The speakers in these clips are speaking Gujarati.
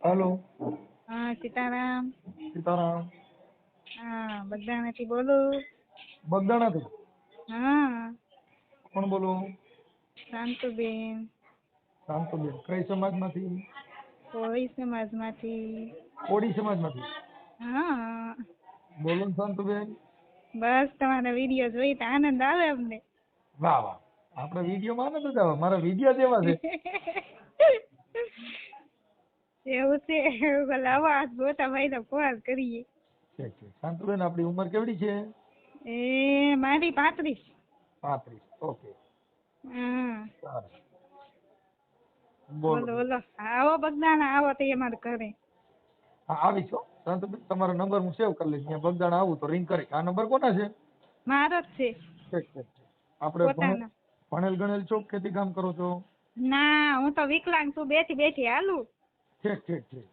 હાલો. હા સીતારામ. સીતારામ. હા બગદાણાથી બોલું. બગદાણાથી? હા. કોણ બોલો? શાંતુબેન. શાંતુબેન. કઈ સમાજમાંથી? કોળી સમાજમાંથી. કોળી સમાજમાંથી? હા. બોલો શાંતુબેન. બસ તમારા વીડિયો જોઈ તો આનંદ આવે અમને. વાહ વાહ. આપણે વિડીયોમાં આનંદ જ આવે. મારા વીડિયો જેવા છે. એવું છે લાવો મોટા ભાઈ નો કોલ કરીએ. શાંતુબેન આપણી ઉંમર કેવડી છે? એ મારી પાંત્રીસ. પાંત્રીસ. ઓકે. બોલો બોલો. આવો બગદાણા આવો તો અમારે ઘરે. હા શાંતુબેન તમારો નંબર હું સેવ કરી લઈશ. ત્યાં બગદાણા આવું તો રિંગ કરી. આ નંબર કોના છે? મારો જ છે. આપણે ભણેલ ગણેલ છો ખેતી કામ કરો છો? ના હું તો વિકલાંગ છું બેઠી બેઠી હાલું. ઠીક ઠીક ઠીક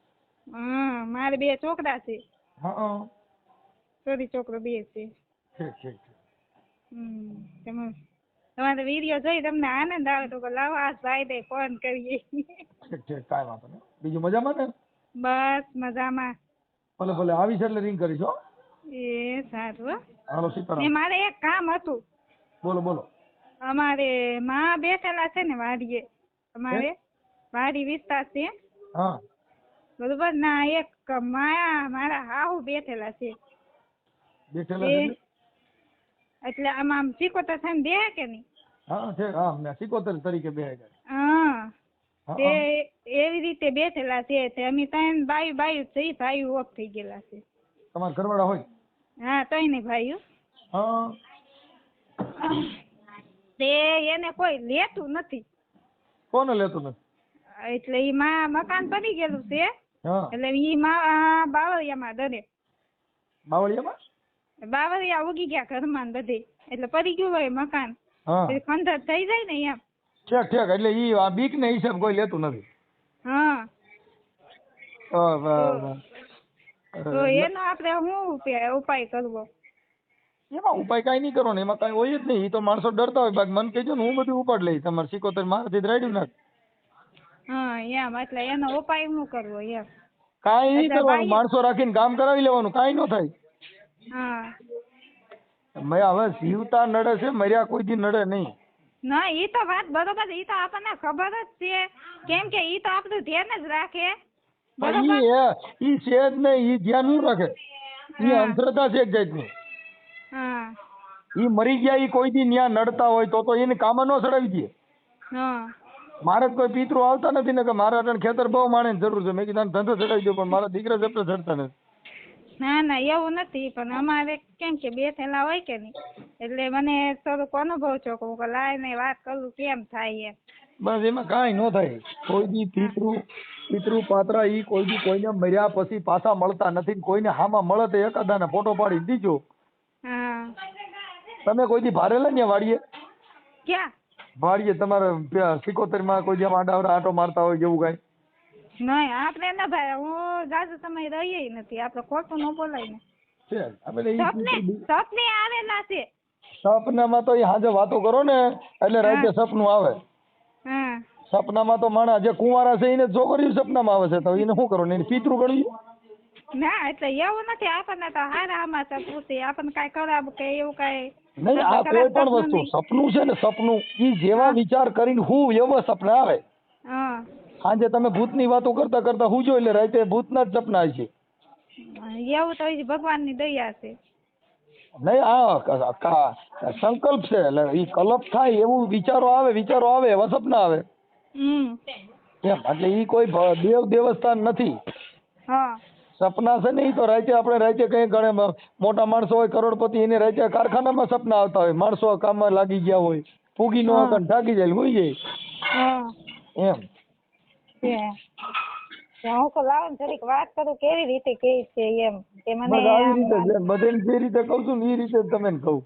હા મારે બે છોકરા છે. હા સોરી છોકરો બે છે. ઠીક ઠીક હમ તમે તમારો વીડિયો જોઈ તમને આનંદ આવે તો લાવો આ ભાઈ ફોન કરીએ. ઠીક ઠીક કાંઈ વાંધો નહીં. બીજું મજામાં ને? બસ મજામાં. ભલે ભલે આવીશ એટલે રિંગ કરીશ હો. એ સારું. હાલો સીતારામ. મારે એક કામ હતું. બોલો બોલો. અમારે માં બેઠેલા છે ને વાડીએ. અમારે વાડી વિસ્તાર છે. હા. બરોબર? ના એક માયા મારા હાહુ બેઠેલા છે. બેઠેલા છે એટલે આમાં આમ સિકોતર થઈને બે કે નહીં? હા છે. હા મેં સિકોતેર તરીકે બે હા. તે એવી રીતે બેઠેલા છે તે અમે ત્રણ બાયું બાયુ છે ભાઈ ઓફ થઈ ગયેલા છે. તમારા ઘરવાળા હોય? હા ત્રણે ભાઈઓ. હા. તે એને કોઈ લેતું નથી. કોને લેતું નથી? એટલે એમાં મકાન બની ગયેલું છે. એટલે ઈ માં બાવળિયામાં દરે. બાવળિયામાં? બાવળિયા ઉગી ગયા ઘરમાં બધે. એટલે પડી ગયું હોય મકાન. પછી ખંડર થઈ જાય ને એમ ઠેક ઠેક એટલે ઈ આ બીક ને હિસાબ કોઈ લેતું નથી. હા. તો એનો આપણે શું ઉપાય ઉપાય કરવો? એમાં ઉપાય કાંઈ નહીં કરો ને એમાં કાંઈ હોય જ નહીં. એ તો માણસો ડરતા હોય બાકી મને કહેજો ને હું બધું ઉપાડ લઈ તમારે સિકોતેર મારાથી જ રાડ્યું નાખ. હા એમ. એટલે એનો ઉપાય શું કરવો એમ. કાંઈ નહીં કરવાનું. માણસો રાખીને કામ કરાવી લેવાનું. કાંઈ ન થાય. હા. મેં હવે જીવતા નડે છે મર્યા કોઈ દી નડે નહીં. ના ઈ તો વાત બરોબર ઈ તો આપણને ખબર જ છે. કેમ કે ઈ તો આપણું ધ્યાન જ રાખે. બરોબર? ઈ છે જ ને ઈ ધ્યાન ન રાખે? ઈ. અંધશ્રદ્ધા છે એક જાતની. હા. ઈ મરી ગયા ઈ કોઈ દી ન્યા નડતા હોય તો તો એને કામ ન ચડાવી દે. હા. મારે કોઈ પિતૃ આવતા નથી ને કે મારા અટણ ખેતર બહુ માણે જરૂર છે. મેં કીધું ધંધો ચડાવી દો પણ મારા દીકરા જપટે ચડતા નથી. ના ના એવું નથી પણ અમારે કેમ કે બે થેલા હોય કે નહીં? એટલે મને થોડુંક અનુભવ છો કે હું લાય ને વાત કરું કેમ થાય એમ. બસ એમાં કાંઈ ન થાય. કોઈ દી પિતૃ પિતૃ પાત્ર ઈ કોઈ દી કોઈને મર્યા પછી પાછા મળતા નથી કોઈને હામાં મળે તો એકાદાને ફોટો પાડી દીજો. તમે કોઈ દી ભારેલા ને વાડીએ ક્યાં? વાડીએ તમારે સિકોતેરમાં કોઈ જેમ આમ આડાવડા આટો મારતા હોય જેવું કઈ? નહીં આપણે ના ભાઈ હું જાજુ સમય રહીએ નથી આપણે ખોટું ન બોલાય ને. છે સપને સપને આવેલા છે. સપનામાં તો હાજે વાતો કરો ને એટલે રાતે સપનું આવે. સપના સપનામાં તો માણસ જે કુંવારા છે એને છોકરીઓ સપનામાં આવે છે તો એને શું કરવાનું? એને પિતૃ ગણ્યું? ના એટલે એવું નથી આપણને તો હારા સમાચાર પૂછે આપણને કાંઈ ખરાબ કે એવું કાંઈ નહીં આ કોઈ પણ વસ્તુ સપનું છે ને સપનું ઈ જેવા વિચાર કરીને હું એવા સપના આવે. સાંજે તમે ભૂતની વાતો કરતા કરતા હું એટલે રાતે ભૂતના જ સપના આવે છે એવું તો ભગવાનની દયા છે. નહીં આ સંકલ્પ છે એટલે ઈ કલ્પ થાય એવું વિચારો આવે વિચારો આવે એવા સપના આવે. એમ એટલે ઈ કોઈ દેવ દેવસ્થાન નથી. હા. સપના છે ને તો રાતે આપણે રાતે કંઈ ગણે મોટા માણસો હોય કરોડપતિ એને રાતે કારખાનામાં સપના આવતા હોય. માણસો કામમાં લાગી ગયા હોય. ફૂગી નો. હકે થાકી જાય હોઈ જાય. એમ. હું. તો લાવો જરીક વાત કરું કેવી રીતે કે છે એમ. કે મને આવી રીતે બધાને જે રીતે કહું છું ને એ રીતે તમને કહું.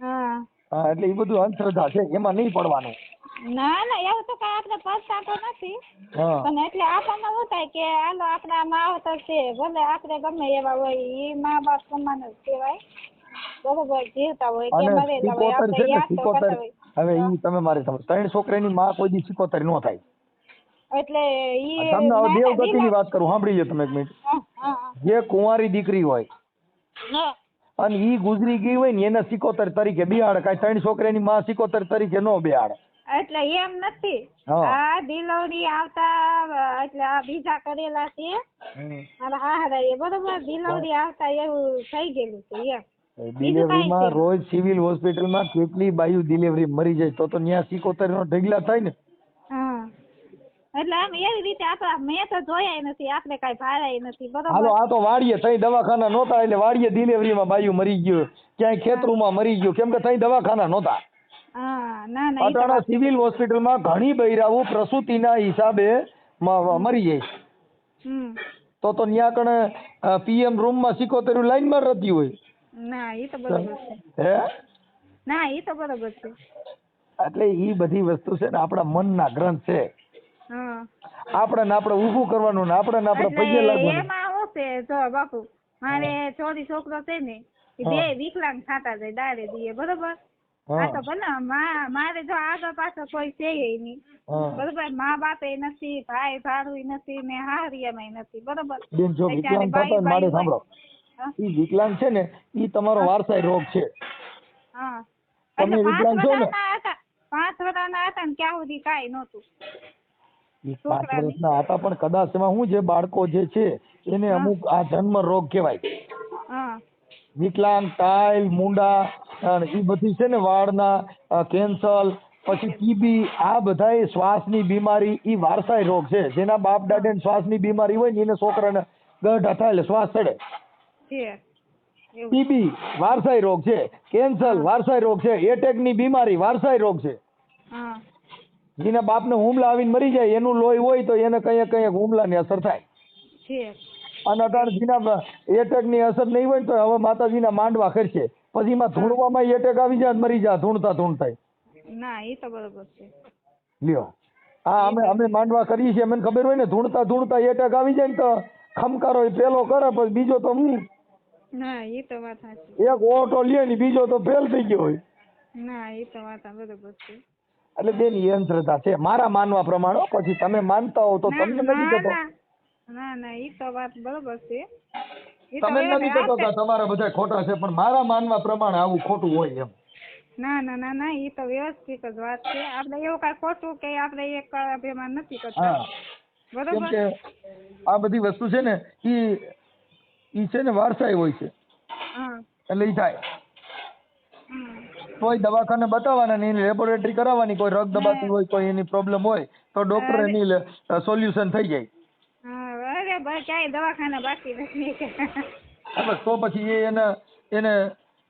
હા. હા એટલે એ બધું અંધશ્રદ્ધા છે એમાં નહીં પડવાનું. ના ના એવું તો કઈ આપણે પસ્તાતો નથી. પણ એટલે આપણને શું થાય કે હાલો આપણા માવતર છે ભલે આપણે ગમે એવા હોય એ મા બાપ સમાન જ કહેવાય. બરોબર જીવતા હોય કે મરેલા હોય આપણે યાદ તો કરતા હોય. હવે ઈ તમે મારે સમજ ત્રણ છોકરાની માં કોઈ દી સિકોતર નો થાય. એટલે ઈ તમને હવે દેવગતિ ની વાત કરું સાંભળી લો તમે એક મિનિટ. જે કુંવારી દીકરી હોય. અને ઈ ગુજરી ગઈ હોય ને એને સિકોતર તરીકે બિહાડ. કાંઈ ત્રણ છોકરાની માં સિકોતર તરીકે નો બિહાડે. એટલે એમ નથી. આ દિલવડી આવતા એટલે આ બીજા કરેલા છે. અને હારા એ બરોબર? ડિલિવરી આવતા એવું થઈ ગયેલું છે એમ. ડિલિવરીમાં રોજ સિવિલ હોસ્પિટલમાં કેટલી બાયુ ડિલિવરી મરી જાય? તો તો ન્યા સિકોતર નો ઢગલા થાય ને. હા. એટલે આમ એવી રીતે આપણે મેં તો જોયા નથી. આપણે કઈ ભારાય નથી. હાલો આ તો વાડીએ થઈ દવાખાના નહોતા. એટલે વાડીએ ડિલિવરીમાં બાયુ મરી ગયું. ક્યાંય ખેતરુમાં મરી ગયું. કેમ કે થઈ દવાખાના નહોતા. હા ના ના ઈ તો અટાણા સિવિલ હોસ્પિટલમાં ઘણી બૈરાઓ પ્રસૂતિના હિસાબે મરી જાય તો તો ન્યા કણે પીએમ રૂમમાં સિકોતેર લાઈનમાં રહેતી હોય. ના એ તો બરોબર છે. હે? ના ઈ તો બરોબર છે. એટલે એ બધી વસ્તુ છે ને આપણા મનના ગ્રંથ છે. હા. આપણે ને આપણે ઊભું કરવાનું ને આપણે ને આપણે પગે લાગવાનું. એમાં શું છે જો બાપુ મારે છોરી છોકરો છે ને બે વિકલાંગ થતા જાય દાડે દીએ બરોબર. આ તો ભલે મારે જો આગળ પાછળ કોઈ છે નહીં. બરોબર મા બાપે નથી ભાઈ ભાડું નથી ને હારિયામાં નથી બરોબર. બેન જો વિકલાંગ થતા મારે સાંભળો? ઈ વિકલાંગ છે ને ઈ તમારો વારસાઈ રોગ છે. હા. તમે વિકલાંગ છો ને? હતા પાંચ વર્ષના હતા ને ક્યાં સુધી કાઈ નહોતું. પાંચ વર્ષના હતા પણ કદાચ એમાં શું છે બાળકો જે છે એને અમુક આ જન્મ રોગ કહેવાય. હા. વિકલાંગ ટાઇલ મુંડા અને ઈ બધી છે ને વાળના કેન્સર પછી ટીબી આ બધા શ્વાસની બીમારી એ વારસાઈ રોગ છે. જેના બાપ દાદાને શ્વાસની બીમારી હોય ને એને છોકરાને ગઢ થાય એટલે શ્વાસ ચડે. ટીબી વારસાઈ રોગ છે. કેન્સર વારસાઈ રોગ છે. એટેકની બીમારી વારસાઈ રોગ છે. જેના જેના બાપને હુમલા આવીને મરી જાય એનું લોહી હોય તો એને કંઈક કંઈક હુમલાની અસર થાય. અને જીના જેના એટેકની અસર નહીં હોય તો હવે માતાજીના માંડવા કરશે પછી એમાં ધૂણવામાં એટેક આવી જાય મરી જાય ધૂણતા ધૂણતા ના એ તો બરોબર છે. લ્યો. હા અમે અમે માંડવા કરીએ છીએ મને ખબર હોય ને ધૂણતા ધૂણતા એટેક આવી જાય ને તો ખમકારો એ પેલો કરે પછી બીજો તો હું? ના એ તો વાત સાચી. એક ઓટો લે ને બીજો તો ફેલ થઈ ગયો હોય. ના એ તો વાત બરોબર છે. એટલે બેન એ અંધશ્રદ્ધા છે. મારા માનવા પ્રમાણે પછી તમે માનતા હો તો તમને નથી કહેતો ના. ના એ તો વાત બરોબર છે. તમે નથી કહેતો તમારા બધા ખોટા છે પણ મારા માનવા પ્રમાણે આવું ખોટું હોય એમ. ના ના ના ના એ તો વ્યવસ્થિત જ વાત છે. આપણે એવું કાંઈ ખોટું કે આપણે એક અભિમાન નથી કરતા. બરોબર? આ બધી વસ્તુ છે ને ઈ ઈ છે ને વારસાઈ હોય છે. એટલે ઈ થાય. કોઈ દવાખાને બતાવવાના નહીં એની લેબોરેટરી કરાવવાની કોઈ રગ દબાતી હોય કોઈ એની પ્રોબ્લેમ હોય તો ડોક્ટર એની સોલ્યુશન થઈ જાય. હા ભાઈ ક્યાંય દવાખાના બાકી નથી. કે હા, બસ તો પછી એ એને એને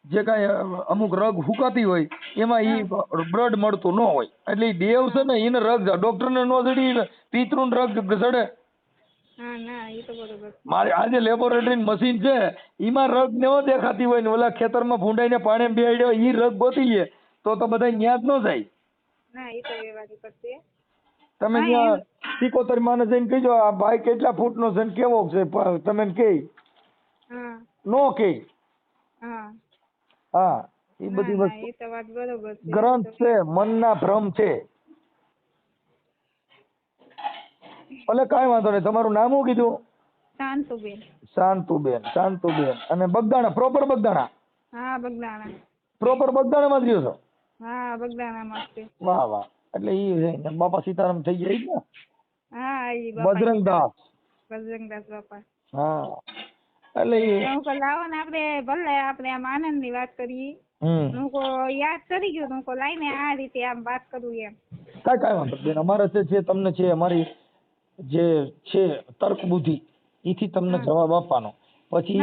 જે કાંઈ અમુક રગ હુકાતી હોય એમાં ઈ બ્લડ મળતું ન હોય. એટલે દેવ છે ને એને રગ ડોક્ટરને નો જડી પિતૃને રગ જડે. ના એ મારે આજે લેબોરેટરી મશીન છે એમાં રગ ને દેખાતી હોય ને ઓલા ખેતરમાં ભૂંડાઈને પાણી બેહાડ્યો ઈ રગ ગોતી લે તો તો બધા ન્યાજ ન જાય. ના એ તો એ વાત તમે ત્યાં સિકોતર માને જઈને કહેજો આ ભાઈ કેટલા ફૂટનો છે ને કેવો છે તમે કે નો કે હા. એ બધી ના વસ્તુ છે ગ્રંથ છે મનના ભ્રમ છે. ભલે કાંઈ વાંધો નહીં તમારું નામ શું કીધું? શાંતુબેન. શાંતુબેન શાંતુબેન. અને બગદાણા પ્રોપર બગદાણા? હા બગદાણા. પ્રોપર બગદાણામાં જ રહ્યો છો? હા બગદાણામાં જ છે. વાહ વાહ. એટલે ઈ બાપા સીતારામ થઈ જાય ને? હા ઈ બાપા બજરંગદાસ. બજરંગદાસ બાપા. હા. એટલે હું કહું લાવો ને આપણે ભલે આપણે આમ આનંદની વાત કરીએ. હું કહું યાદ કરી ગયું હું કહું લાઈને આ રીતે આમ વાત કરું એમ. કાંઈ કાંઈ વાંધો બેન અમારે છે જે તમને છે અમારી જે છે તર્ક બુદ્ધિ ઈથી તમને જવાબ આપવાનો. પછી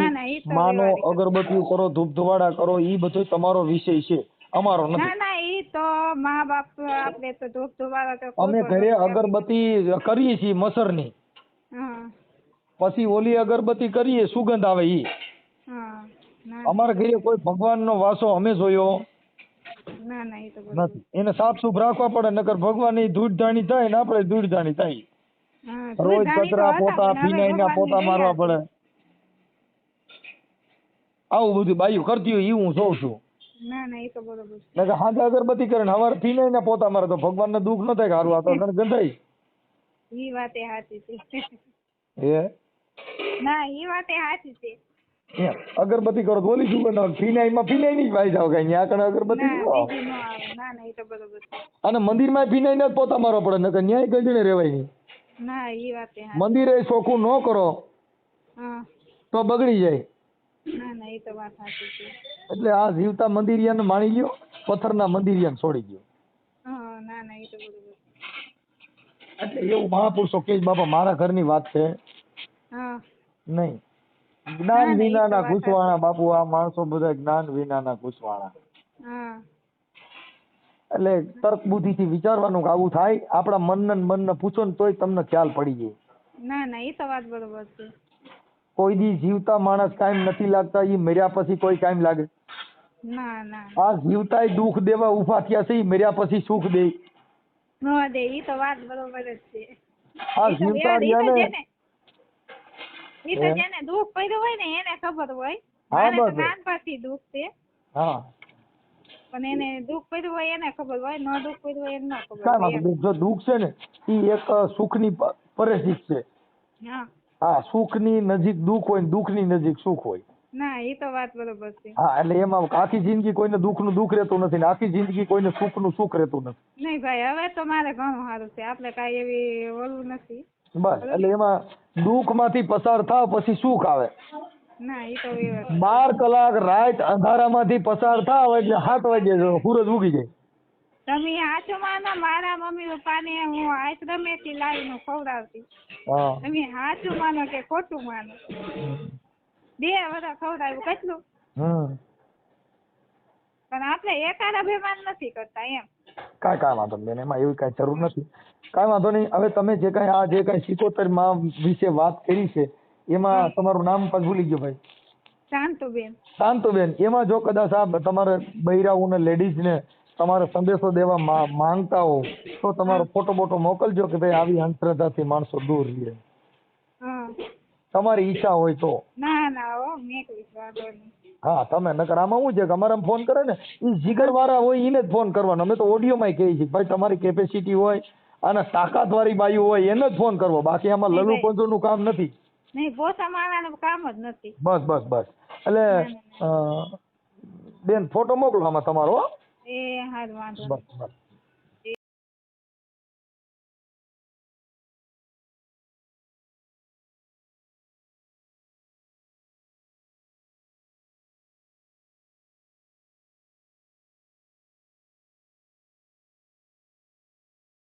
માનો અગરબત્તી કરો ધૂપ ધુવાડા કરો ઈ બધો તમારો વિષય છે. અમારો નથી. તો મા બાપ આપણે તો ધૂપ ધુવાળા તો અમે ઘરે અગરબત્તી કરીએ છીએ મસરની. પછી ઓલી અગરબત્તી કરીએ સુગંધ આવે ઈ. અમારા ઘરે કોઈ ભગવાનનો વાસો અમે જોયો. ના ના એને સાફ સુફ રાખવા પડે નકર ભગવાનની ધૂળ ધાણી થાય ને આપણે ધૂળ ધાણી થાય. રોજ કચરા પોતા પણ ના પોતા મારવા પડે. આવું બધું બાયું કરતી હોય એ હું જોઉં છે. ના ના એ તો બરોબર છે. નકર હાંજે અગરબત્તી કરે ને પીને ને પોતા મારે તો ભગવાનને દુઃખ ન થાય કે હારું આ તો ગંધાઈ ઈ વાતે સાચી છે. એ ના ઈ વાતે સાચી છે. અગરબત્તી કરો ઓલી શું બનાવો ફિનાઈમાં ફિનાઈ ની ભાઈ જાવ કઈ ત્યાં કણે અગરબત્તી ના ન નો ના ના અને મંદિરમાં ફિનાઈ જ પોતા મારવા પડે નકર ન્યાય ગંજણે રેવાય નહીં. ના મંદિરે ચોખ્ખું ન કરો હા. તો બગડી જાય. ના ના ઈ તો વાત સાચી છે. એટલે આ જીવતા મંદિરિયાને માણી લ્યો પથ્થરના મંદિરિયાને છોડી દો હા ના ના ઈ તો બરોબર એટલે એવું મહાપુરુષો કે બાપા મારા ઘરની વાત છે. હા. નહીં. ના, જ્ઞાન ના, એ વિનાના ઘૂસવાણા બાપુ આ માણસો બધા જ્ઞાન વિનાના ઘૂસવાણા હા. એટલે તર્ક બુદ્ધિ થી વિચારવાનું કે આવું થાય આપણા મન ને મન ને પૂછો ને તોય તમને ખ્યાલ પડી જાય. ના ના એ તો વાત બરોબર છે. કોઈ દી જીવતા માણસ કાયમ નથી લાગતા એ મર્યા પછી કોઈ કાયમ લાગે. ના ના. આ જીવતાય દુઃખ દેવા ઊભા થયા છે એ મર્યા પછી સુખ દે. નો દે ઈ તો વાત બરોબર જ છે. આ જીવતા રહ્યા તો જેને દુઃખ પડ્યું હોય ને એને ખબર હોય. હા, બસ. નાનપણથી દુઃખ છે. હા. પણ એને દુઃખ પડ્યું હોય એને ખબર હોય ન દુઃખ પડ્યું હોય એને ન ખબર. જો દુઃખ છે ને ઈ એક સુખની પરિસ્થિતિ છે. હા. હા સુખની નજીક દુઃખ હોય ને દુઃખની નજીક સુખ હોય. ના એ તો વાત બરોબર છે. હા એટલે એમાં આખી જિંદગી કોઈને દુઃખનું દુઃખ રહેતું નથી ને આખી જિંદગી કોઈને સુખનું સુખ રહેતું નથી. નહીં ભાઈ હવે તો મારે ઘણું સારું છે. આપણે કાંઈ એવી ઓલું નથી. બસ એટલે એમાં દુઃખમાંથી પસાર થાવ પછી સુખ આવે. ના તો બાર કલાક રાત અંધારામાંથી પસાર થાવ એટલે સાત વાગે જો સૂરજ ઉગી જાય. તમે હાચું માનો મારા મમ્મી પપ્પાને હું આશ્રમેથી લાવીને ખવડાવતી. તમે હાચું માનો કે ખોટું માનો? બે વર્ષ ખવડાવ્યું કેટલું? પણ આપણે એકાદ અભિમાન નથી કરતા એમ. કાંઈ કાંઈ વાંધો નહીં એમાં એવી કાંઈ જરૂર નથી. કાંઈ વાંધો નહીં હવે તમે જે કાંઈ આ જે કાંઈ સિકોતેરમાં વિશે વાત કરી છે એમાં તમારું નામ પણ ભૂલી ગયો ભાઈ. શાંતુબેન. શાંતુબેન એમાં જો કદાચ આ તમારે બૈરાઓને લેડીઝને તમારે સંદેશો દેવા માંગતા હો તો તમારો ફોટો બોટો મોકલજો કે ભાઈ આવી અંધશ્રદ્ધાથી માણસો દૂર રહે. તમારી ઈચ્છા હોય તો. ના ના હો તમે નકર આમાં શું છે કે અમારે ફોન કરે ને એ જીગર વાળા હોય એને જ ફોન કરવાનો. અમે તો ઓડિયોમાં કહીએ છીએ ભાઈ તમારી કેપેસિટી હોય અને તાકાત વાળી બાયુ હોય એને જ ફોન કરવો. બાકી આમાં લલુ ભાઈ. પંજોનું કામ નથી. નહીં પોતા મારવાનું કામ જ નથી. બસ બસ બસ. એટલે બેન ફોટો મોકલો આમાં તમારો હો. એ હારું વાંધો નહીં.